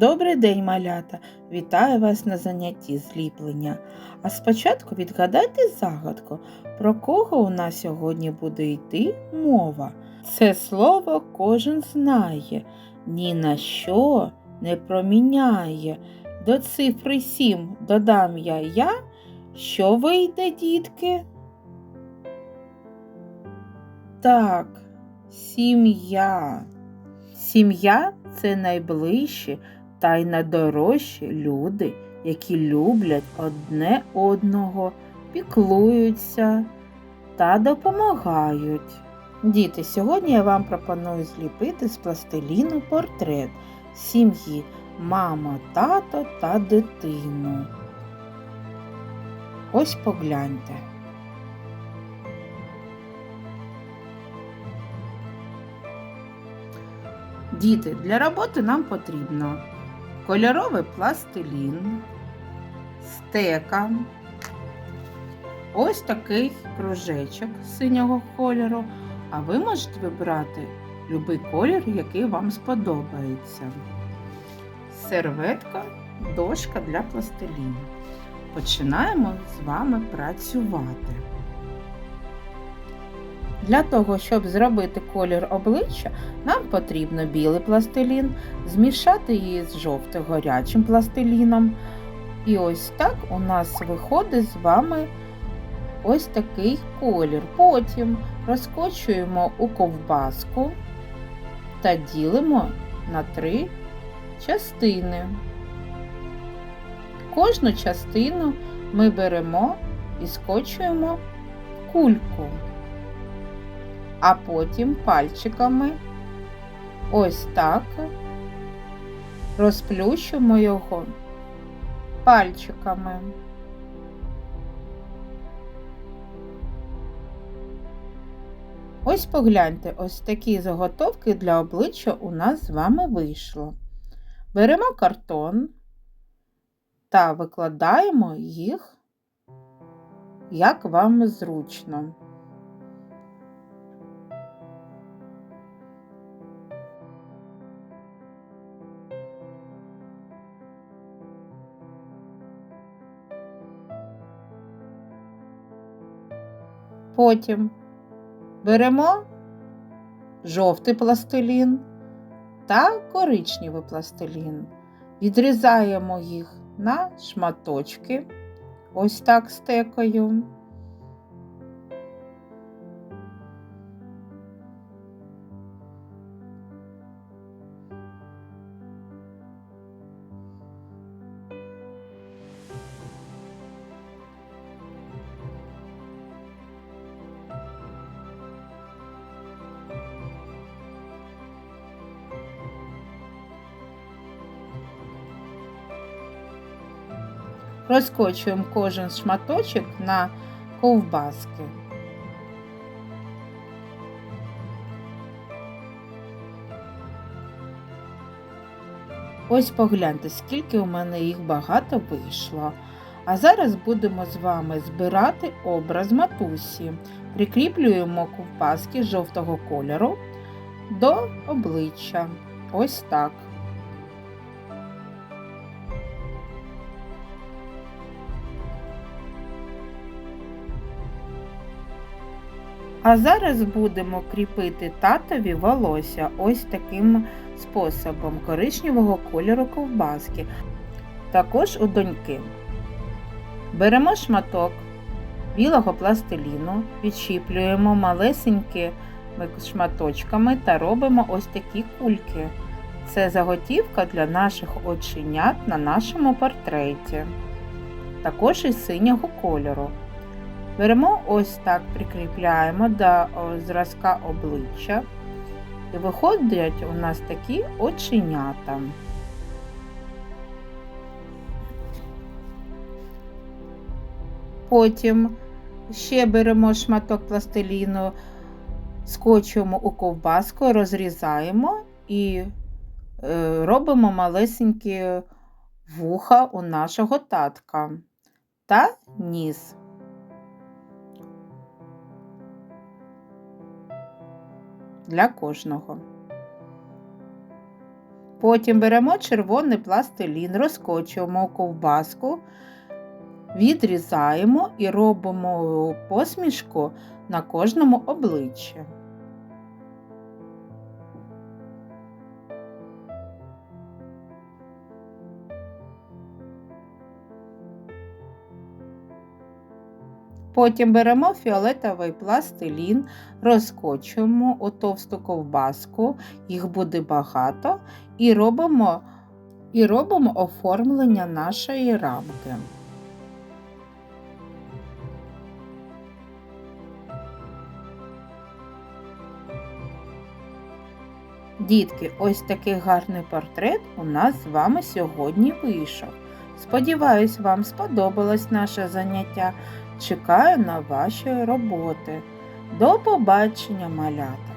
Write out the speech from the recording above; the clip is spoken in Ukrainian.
Добрий день, малята! Вітаю вас на занятті зліплення. А спочатку відгадайте загадку, про кого у нас сьогодні буде йти мова. Це слово кожен знає, ні на що не проміняє. До цифри сім додам я я. Що вийде, дітки? Так, сім'я. Сім'я це найближчі та й найдорожчі люди, які люблять одне одного, піклуються та допомагають. Діти, сьогодні я вам пропоную зліпити з пластиліну портрет сім'ї мама, тато та дитину. Ось погляньте. Діти, для роботи нам потрібно кольоровий пластилін, стека, ось такий кружечок синього кольору, а ви можете вибрати будь-який колір, який вам сподобається. Серветка, дошка для пластиліну. Починаємо з вами працювати. Для того, щоб зробити колір обличчя, нам потрібно білий пластилін, змішати її з жовтим гарячим пластиліном. І ось так у нас виходить з вами ось такий колір. Потім розкочуємо у ковбаску та ділимо на три частини. Кожну частину ми беремо і скочуємо кульку а потім пальчиками ось так розплющуємо його пальчиками. Ось погляньте, ось такі заготовки для обличчя у нас з вами вийшло. Беремо картон та викладаємо їх, як вам зручно. Потім беремо жовтий пластилін та коричневий пластилін. Відрізаємо їх на шматочки, ось так стекою. Розкочуємо кожен шматочок на ковбаски. Ось погляньте, скільки у мене їх багато вийшло. А зараз будемо з вами збирати образ матусі. Прикріплюємо ковбаски жовтого кольору до обличчя. Ось так. А зараз будемо кріпити татові волосся ось таким способом коричневого кольору ковбаски. Також у доньки. Беремо шматок білого пластиліну, відчіплюємо малесенькі шматочками та робимо ось такі кульки. Це заготівка для наших оченят на нашому портреті. Також із синього кольору. Беремо ось так, прикріпляємо до зразка обличчя. І виходять у нас такі оченята. Потім ще беремо шматок пластиліну, скочуємо у ковбаску, розрізаємо і е, робимо малесенькі вуха у нашого татка та ніс. Для кожного. Потім беремо червоний пластилін, розкочуємо ковбаску, відрізаємо і робимо посмішку на кожному обличчі. Потім беремо фіолетовий пластилін, розкочуємо у товсту ковбаску, їх буде багато, і робимо, і робимо оформлення нашої рамки. Дітки, ось такий гарний портрет у нас з вами сьогодні вийшов. Сподіваюсь, вам сподобалось наше заняття. Чекаю на ваші роботи. До побачення, малята!